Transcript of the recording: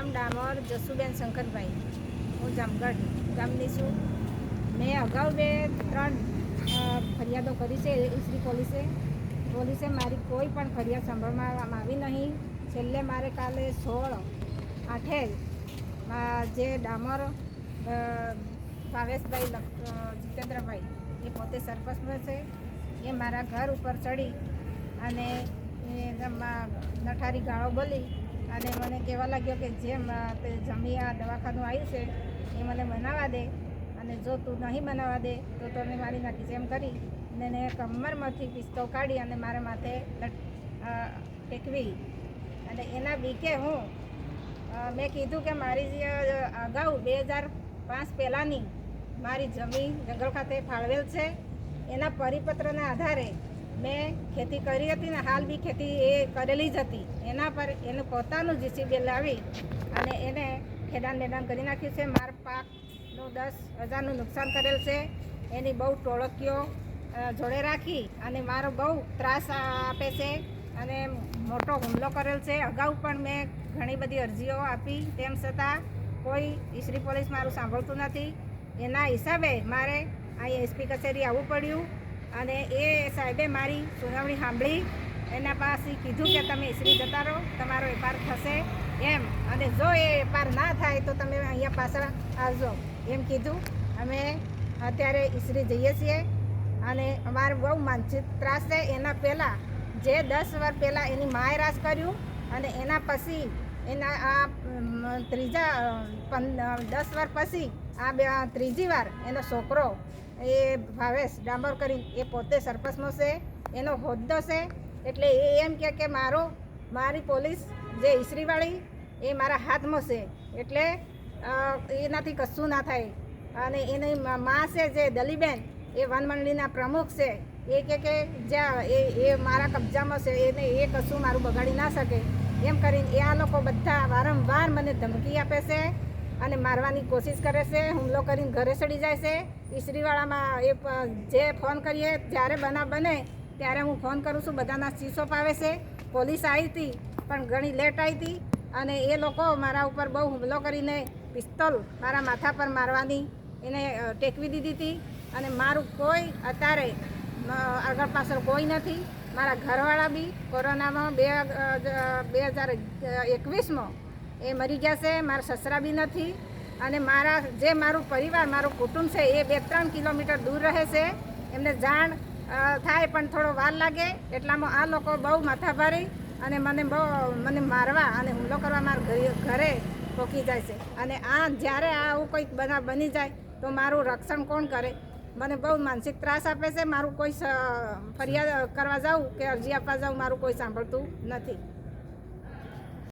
નામ ડામર જસુબેન શંકરભાઈ. હું જામગઢ ગામની છું. મેં અગાઉ બે, ત્રણ ફરિયાદો કરી છે શ્રી પોલીસે. પોલીસે મારી કોઈ પણ ફરિયાદ સાંભળવામાં આવી નહીં. છેલ્લે મારે કાલે સોળ આઠે જે ડામર ભાવેશભાઈ જીતેન્દ્રભાઈ, એ પોતે સરપંચ છે એ મારા ઘર ઉપર ચડી અને નઠારી ગાળો બોલી અને મને કહેવા લાગ્યો કે જેમ તે જમી આ દવાખાનું આવ્યું છે, એ મને બનાવવા દે. અને જો તું નહીં બનાવવા દે, તો તને મારી નાખીશ એમ કરી અને એને કમરમાંથી પિસ્તો કાઢી અને મારા માથે ટેકવી. અને એના બીકે હું મેં કીધું કે મારી જે અગાઉ બે હજાર પાંચ પહેલાંની મારી જમીન જંગલ ખાતે ફાળવેલ છે. એના પરિપત્રના આધારે મેં ખેતી કરી હતી ને, હાલ બી ખેતી એ કરેલી જ હતી. એના પર એનું પોતાનું જીસીબી લાવી અને એને ખેડાણ મેદાન કરી નાખ્યું છે. માર પાકનું દસ હજારનું નુકસાન કરેલ છે. એની બહુ ટોળકીઓ જોડે રાખી અને મારો બહુ ત્રાસ આપે છે અને મોટો હુમલો કરેલ છે. અગાઉ પણ મેં ઘણી બધી અરજીઓ આપી તેમ છતાં કોઈ ઈસરી પોલીસ મારું સાંભળતું નથી. એના હિસાબે મારે અહીં એસપી કચેરી આવવું પડ્યું. અને એ સાહેબે મારી સુનાવણી સાંભળી. એના પાસે કીધું કે તમે ઈસરી જતા રહો, તમારો વેપાર થશે એમ. અને જો એ વેપાર ના થાય તો તમે અહીંયા પાછળ આવજો એમ કીધું. અમે અત્યારે ઈસરી જઈએ છીએ અને અમારે બહુ માનસિક ત્રાસ છે. એના પહેલાં જે દસ વર્ષ પહેલાં એની માએ રાસ કર્યું અને એના પછી એના આ ત્રીજા દસ વાર પછી આ બે, ત્રીજી વાર એનો છોકરો એ ભાવેશ ડાંબર કરી એ પોતે સરપંચનો છે, એનો હોદ્દો છે, એટલે એ એમ કહે કે મારો, મારી પોલીસ જે ઈસરીવાળી, એ મારા હાથમાં છે. એટલે એનાથી કશું ના થાય. અને એની મા- છે જે દલીબેન, એ વનમંડળીના પ્રમુખ છે. એ કે કે જ્યાં એ એ મારા કબજામાં છે, એને એ કશું મારું બગાડી ના શકે. એમ કરીને એ આ લોકો બધા વારંવાર મને ધમકી આપે છે. અને મારવાની કોશિશ કરે છે, હુમલો કરીને ઘરે ચડી જાય છે. ઈસરીવાળામાં એ જે ફોન કરીએ, જ્યારે બનાવ બને, ત્યારે હું ફોન કરું છું, બધાના ચીસો પાવે છે. પોલીસ આવી હતી, પણ ઘણી લેટ આવી હતી અને એ લોકો મારા ઉપર બહુ હુમલો કરીને પિસ્તોલ મારા માથા પર મારવાની એને ટેકવી દીધી હતી. અને મારું કોઈ અત્યારે આગળ પાછળ કોઈ નથી. મારા ઘરવાળા બી કોરોનામાં બે બે હજાર એકવીસમાં એ મરી ગયા છે, મારા સસરા બી નથી અને મારા જે મારું પરિવાર, મારું કુટુંબ છે, એ બે ત્રણ કિલોમીટર દૂર રહે છે. એમને જાણ થાય પણ થોડો વાર લાગે, એટલામાં આ લોકો બહુ માથાભારી અને મને બહુ, મને મારવા અને હુમલો કરવા મારા ઘરે પોકી જાય છે. અને આ જ્યારે આવું કંઈક બનાવ બની જાય, તો મારું રક્ષણ કોણ કરે? મને બહુ માનસિક ત્રાસ આપે છે. મારું કોઈ ફરિયાદ કરવા જાઉં કે અરજી આપવા જાઉં, મારું કોઈ સાંભળતું નથી.